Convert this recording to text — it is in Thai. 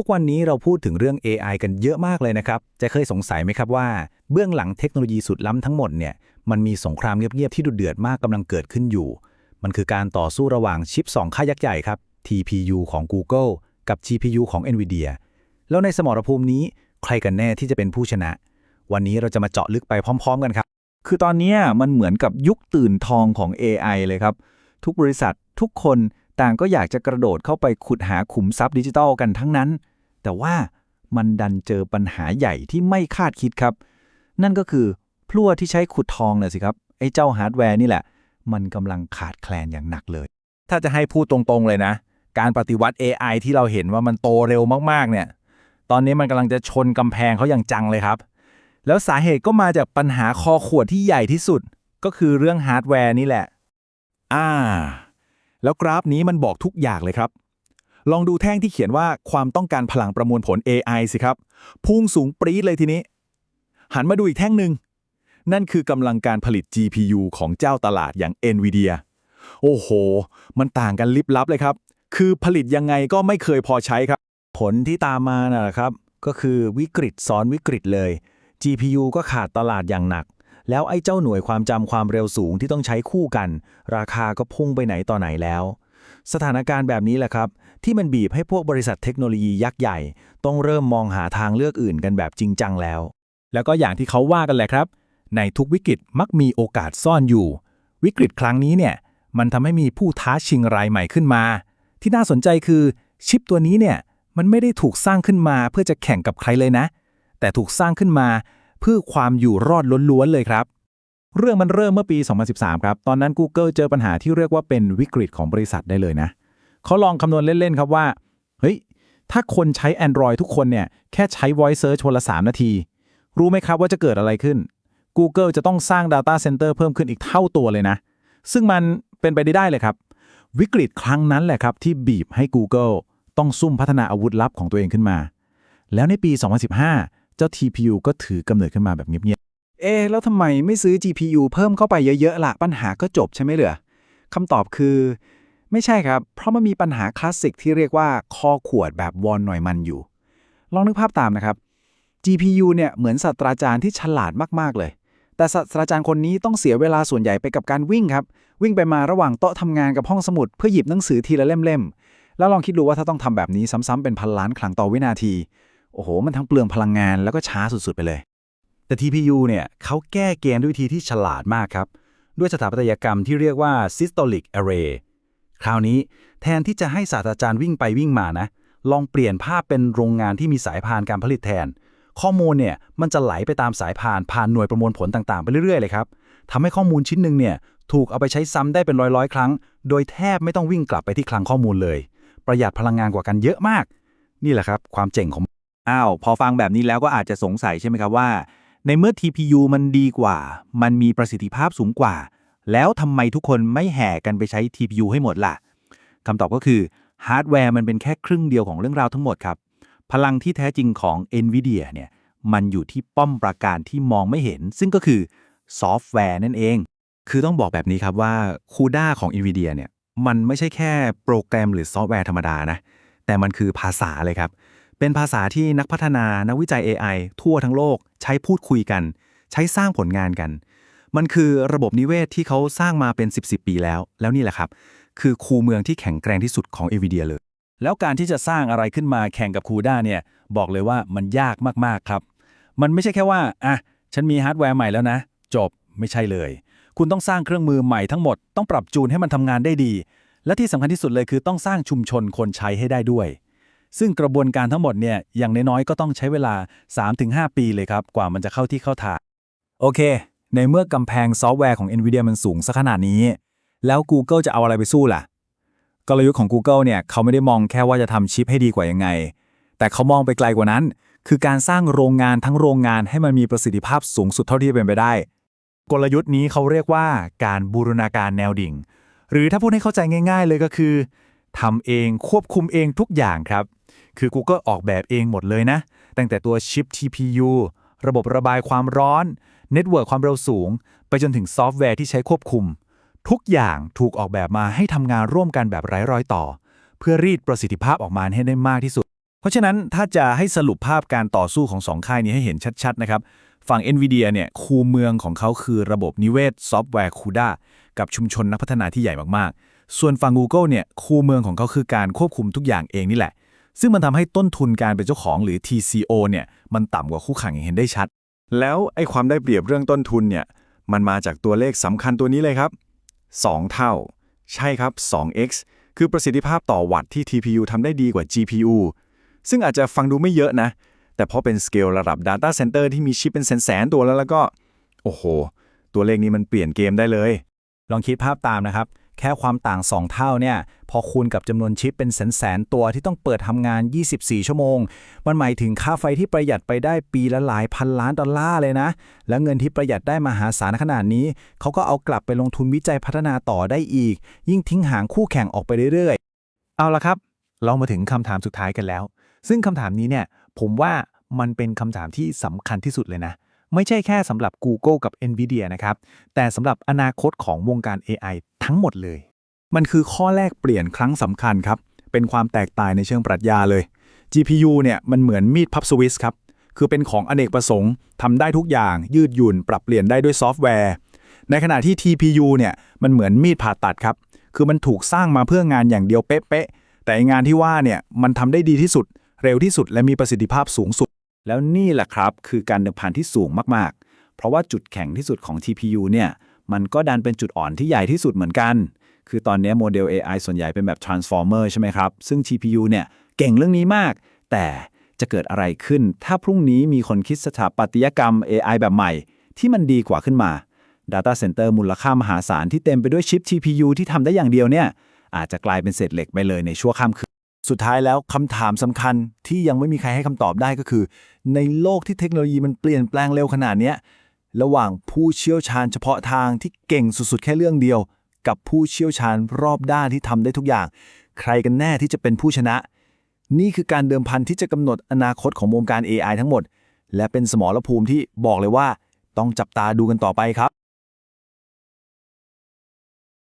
ทุกวันนี้เราพูดถึงเรื่อง AI กันเยอะมากเลยนะครับ จะเคยสงสัยไหมครับว่า เบื้องหลังเทคโนโลยีสุดล้ำทั้งหมดเนี่ย มันมีสงครามเงียบๆที่ดุเดือดมากกำลังเกิดขึ้นอยู่ มันคือการต่อสู้ระหว่างชิป 2 ค่ายยักษ์ใหญ่ครับ TPU ของ Google กับ GPU ของ NVIDIA แล้วในสมรภูมินี้ใครกันแน่ที่จะเป็นผู้ชนะ วันนี้เราจะมาเจาะลึกไปพร้อม ๆ กันครับ คือตอนนี้มันเหมือนกับยุคตื่นทองของ AI เลยครับ ทุกบริษัททุกคนต่างก็อยากจะกระโดดเข้าไปขุดหาขุมทรัพย์ดิจิทัลกันทั้งนั้น แต่ว่ามันดันเจอปัญหาใหญ่ที่ไม่คาดคิดครับ นั่นก็คือพลั่วที่ใช้ขุดทองน่ะสิครับ ไอ้เจ้าฮาร์ดแวร์นี่แหละ มันกำลังขาดแคลนอย่างหนักเลย ถ้าจะให้พูดตรงๆเลยนะ การปฏิวัติ AI ที่เราเห็นว่ามันโตเร็วมากๆเนี่ย ตอนนี้มันกำลังจะชนกำแพงเขาอย่างจังเลยครับ แล้วสาเหตุก็มาจากปัญหาคอขวดที่ใหญ่ที่สุด ก็คือเรื่องฮาร์ดแวร์นี่แหละ อ่า แล้วกราฟนี้มันบอกทุกอย่างเลยครับ ลองดูแท่งที่เขียนว่าความต้องการพลังประมวลผล AI สิครับ พุ่งสูงปรี๊ดเลยทีนี้ หันมาดูอีกแท่งหนึ่ง นั่นคือกำลังการผลิต GPU ของเจ้าตลาดอย่าง NVIDIA โอ้โห มันต่างกันลิบลับเลยครับ คือผลิตยังไงก็ไม่เคยพอใช้ครับ ผลที่ตามมาน่ะครับ ก็คือวิกฤตซ้อนวิกฤตเลย GPU ก็ขาดตลาดอย่างหนัก แล้วไอ้เจ้าหน่วยความจำความเร็วสูงที่ต้องใช้คู่กัน ราคาก็พุ่งไปไหนต่อไหนแล้ว สถานการณ์แบบนี้แหละครับ ที่มันบีบให้พวกบริษัทเทคโนโลยียักษ์ใหญ่ ต้องเริ่มมองหาทางเลือกอื่นกันแบบจริงจังแล้ว แล้วก็อย่างที่เขาว่ากันแหละครับ ในทุกวิกฤตมักมีโอกาสซ่อนอยู่ วิกฤตครั้งนี้เนี่ยมันทำให้มีผู้ท้าชิงรายใหม่ขึ้นมา ที่น่าสนใจคือชิปตัวนี้เนี่ยมันไม่ได้ถูกสร้างขึ้นมาเพื่อจะแข่งกับใครเลยนะ แต่ถูกสร้างขึ้นมาเพื่อความอยู่รอดล้วนๆเลยครับ เรื่องมันเริ่มเมื่อปี 2013 ครับ ตอนนั้น Google เจอปัญหาที่เรียกว่าเป็นวิกฤตของบริษัทได้เลยนะ เขาลองคำนวณเล่นๆครับว่า เฮ้ย ถ้าคนใช้ Android ทุกคนเนี่ย แค่ใช้ Voice Search วันละ 3 นาที รู้ไหมครับว่าจะเกิดอะไรขึ้น Google จะต้องสร้าง Data Center เพิ่มขึ้นอีกเท่าตัวเลยนะ ซึ่งมันเป็นไปได้ได้เลยครับ วิกฤตครั้งนั้นแหละครับที่บีบให้ Google ต้องซุ่มพัฒนาอาวุธลับของตัวเองขึ้นมา แล้วในปี 2015 เจ้า TPU ก็ถือกำเนิดขึ้นมาแบบเงียบๆ เอ๊แล้วทำไมไม่ซื้อ GPU เพิ่มเข้าไปเยอะๆล่ะ ปัญหาก็จบใช่ไหมเหรอคำตอบคือ ไม่ใช่ครับ เพราะมันมีปัญหาคลาสสิกที่เรียกว่าคอขวดแบบวอนหน่อยมันอยู่ ลองนึกภาพตามนะครับ GPU เนี่ยเหมือนศาสตราจารย์ที่ฉลาดมาก ๆ เลย แต่ศาสตราจารย์คนนี้ต้องเสียเวลาส่วนใหญ่ไปกับการวิ่งครับ วิ่งไปมาระหว่างโต๊ะทำงานกับห้องสมุดเพื่อหยิบหนังสือทีละเล่มๆ แล้วลองคิดดูว่าถ้าต้องทำแบบนี้ซ้ำๆเป็นพันล้านครั้งต่อวินาที โอ้โห มันทั้งเปลืองพลังงานแล้วก็ช้าสุดๆไปเลย แต่ TPU เนี่ยเขาแก้เกมด้วยวิธีที่ฉลาดมากครับ ด้วยสถาปัตยกรรมที่เรียกว่า Systolic Array คราวนี้แทนที่จะให้ศาสตราจารย์วิ่งไปวิ่งมานะ ลองเปลี่ยนภาพเป็นโรงงานที่มีสายพานการผลิตแทน ข้อมูลเนี่ยมันจะไหลไปตามสายพานผ่านหน่วยประมวลผลต่างๆ ไปเรื่อยๆเลยครับทำให้ข้อมูลชิ้นหนึ่งเนี่ยถูกเอาไปใช้ซ้ำได้เป็นร้อยๆ ครั้ง โดยแทบไม่ต้องวิ่งกลับไปที่คลังข้อมูลเลย ประหยัดพลังงานกว่ากันเยอะมาก นี่แหละครับความเจ๋งของอ้าวพอฟังแบบนี้แล้วก็อาจจะสงสัยใช่ไหมครับว่า ในเมื่อ TPU มันดีกว่า มันมีประสิทธิภาพสูงกว่า แล้วทำไมทุกคนไม่แห่กันไปใช้ TPU ให้หมดล่ะคำตอบก็คือฮาร์ดแวร์มันเป็นแค่ครึ่งเดียวของเรื่องราวทั้งหมดครับ พลังที่แท้จริงของ NVIDIA เนี่ยมันอยู่ที่ป้อมปราการที่มองไม่เห็น ซึ่งก็คือซอฟต์แวร์นั่นเอง คือต้องบอกแบบนี้ครับว่า CUDA ของ NVIDIA เนี่ยมันไม่ใช่แค่โปรแกรมหรือซอฟต์แวร์ธรรมดานะแต่มันคือภาษาเลยครับ เป็นภาษาที่นักพัฒนานักวิจัย AI ทั่วทั้งโลก ใช้พูดคุยกัน ใช้สร้างผลงานกัน มันคือระบบนิเวศที่เขาสร้างมาเป็น 10บสปีแล้ว แล้วนี่แหละครับ คือคูเมืองที่แข็งแกร่งที่สุดของ NVIDIA เลย แล้วการที่จะสร้างอะไรขึ้นมาแข่งกับ CUDA เนี่ยบอกเลยว่ามันยากมากๆครับ มันไม่ใช่แค่ว่าอะฉันมีฮาร์ดแวร์ใหม่แล้วนะ จบไม่ใช่เลย คุณต้องสร้างเครื่องมือใหม่ทั้งหมดต้องปรับจูนให้มันทำงานได้ดี และที่สำคัญที่สุดเลยคือต้องสร้างชุมชนคนใช้ให้ได้ด้วย ซึ่งกระบวนการทั้งหมดเนี่ยอย่างน้อยๆก็ต้องใช้เวลา 3-5 ปีเลยครับกว่ามันจะเข้าที่เข้าทางโอเค ในเมื่อกำแพงซอฟต์แวร์ของ NVIDIA มันสูงซะขนาดนี้ แล้ว Google จะเอาอะไรไปสู้ล่ะ กลยุทธ์ของ Google เนี่ยเขาไม่ได้มองแค่ว่าจะทำชิปให้ดีกว่ายังไง แต่เขามองไปไกลกว่านั้น คือการสร้างโรงงานทั้งโรงงานให้มันมีประสิทธิภาพสูงสุดเท่าที่จะเป็นไปได้ กลยุทธ์นี้เขาเรียกว่าการบูรณาการแนวดิ่ง หรือถ้าพูดให้เข้าใจง่าย ๆ เลยก็คือทำเองควบคุมเองทุกอย่างครับ คือ Google ออกแบบเองหมดเลยนะ ตั้งแต่ตัวชิป TPU ระบบระบายความร้อน เน็ตเวิร์กความเร็วสูง ไปจนถึงซอฟต์แวร์ที่ใช้ควบคุม ทุกอย่างถูกออกแบบมาให้ทำงานร่วมกันแบบไร้รอยต่อ เพื่อรีดประสิทธิภาพออกมาให้ได้มากที่สุด เพราะฉะนั้นถ้าจะให้สรุปภาพการต่อสู้ของสองค่ายนี้ให้เห็นชัดๆนะครับฝั่ง NVIDIA เนี่ยคูเมืองของเขาคือระบบนิเวศซอฟต์แวร์ CUDA กับชุมชนนักพัฒนาที่ใหญ่มากๆ ส่วนฝั่ง Google เนี่ยคูเมืองของเขาคือการควบคุมทุกอย่างเองนี่แหละ ซึ่งมันทำให้ต้นทุนการเป็นเจ้าของหรือ TCO เนี่ยมันต่ำกว่าคู่แข่งอย่างเห็นได้ชัด แล้วไอ้ความได้เปรียบเรื่องต้นทุนเนี่ย มันมาจากตัวเลขสำคัญตัวนี้เลยครับ 2 เท่า ใช่ครับ 2x คือประสิทธิภาพต่อวัตต์ที่ TPU ทำได้ดีกว่า GPU ซึ่งอาจจะฟังดูไม่เยอะนะ แต่พอเป็นสเกลระดับ Data Center ที่มีชิปเป็นแสนๆตัวแล้วแล้วก็ โอ้โห ตัวเลขนี้มันเปลี่ยนเกมได้เลย ลองคิดภาพตามนะครับ แค่ความต่าง 2 เท่าเนี่ย พอคูณกับจำนวนชิปเป็นแสนๆ ตัวที่ต้องเปิดทำงาน 24 ชั่วโมง มันหมายถึงค่าไฟที่ประหยัดไปได้ปีละหลายพันล้านดอลลาร์เลยนะ แล้วเงินที่ประหยัดได้มหาศาลขนาดนี้ เขาก็เอากลับไปลงทุนวิจัยพัฒนาต่อได้อีก ยิ่งทิ้งห่างคู่แข่งออกไปเรื่อยๆ เอาละครับ เรามาถึงคำถามสุดท้ายกันแล้ว ซึ่งคำถามนี้เนี่ย ผมว่ามันเป็นคำถามที่สำคัญที่สุดเลยนะไม่ใช่แค่สำหรับ Google กับ NVIDIA นะครับ แต่สำหรับอนาคตของวงการ AI ทั้งหมดเลย มันคือข้อแรกเปลี่ยนครั้งสำคัญครับ เป็นความแตกต่างในเชิงปรัชญาเลย GPU เนี่ยมันเหมือนมีดพับสวิสครับ คือเป็นของอเนกประสงค์ทำได้ทุกอย่าง ยืดหยุ่น ปรับเปลี่ยนได้ด้วยซอฟต์แวร์ ในขณะที่ TPU เนี่ยมันเหมือนมีดผ่าตัดครับ คือมันถูกสร้างมาเพื่องานอย่างเดียวเป๊ะๆ แต่งานที่ว่าเนี่ยมันทำได้ดีที่สุด เร็วที่สุด และมีประสิทธิภาพสูงสุด แล้วนี่แหละครับ คือการเดิมพันที่สูงมากๆ เพราะว่าจุดแข็งที่สุดของ TPU เนี่ย มันก็ดันเป็นจุดอ่อนที่ใหญ่ที่สุดเหมือนกัน คือตอนนี้โมเดล AI ส่วนใหญ่เป็นแบบ transformer ใช่ไหมครับ ซึ่ง TPU เนี่ยเก่งเรื่องนี้มาก แต่จะเกิดอะไรขึ้น ถ้าพรุ่งนี้มีคนคิดสถาปัตยกรรม AI แบบใหม่ ที่มันดีกว่าขึ้นมา Data Center มูลค่ามหาศาลที่เต็มไปด้วยชิป TPU ที่ทำได้อย่างเดียวเนี่ยอาจจะกลายเป็นเศษเหล็กไปเลยในชั่วข้ามคืน สุดท้ายแล้วคำถามสำคัญที่ยังไม่มีใครให้คำตอบได้ก็คือ ในโลกที่เทคโนโลยีมันเปลี่ยนแปลงเร็วขนาดนี้ ระหว่างผู้เชี่ยวชาญเฉพาะทางที่เก่งสุดๆ แค่เรื่องเดียว กับผู้เชี่ยวชาญรอบด้านที่ทำได้ทุกอย่าง ใครกันแน่ที่จะเป็นผู้ชนะ นี่คือการเดิมพันที่จะกำหนดอนาคตของวงการ AI ทั้งหมด และเป็นสมรภูมิที่บอกเลยว่า ต้องจับตาดูกันต่อไปครับ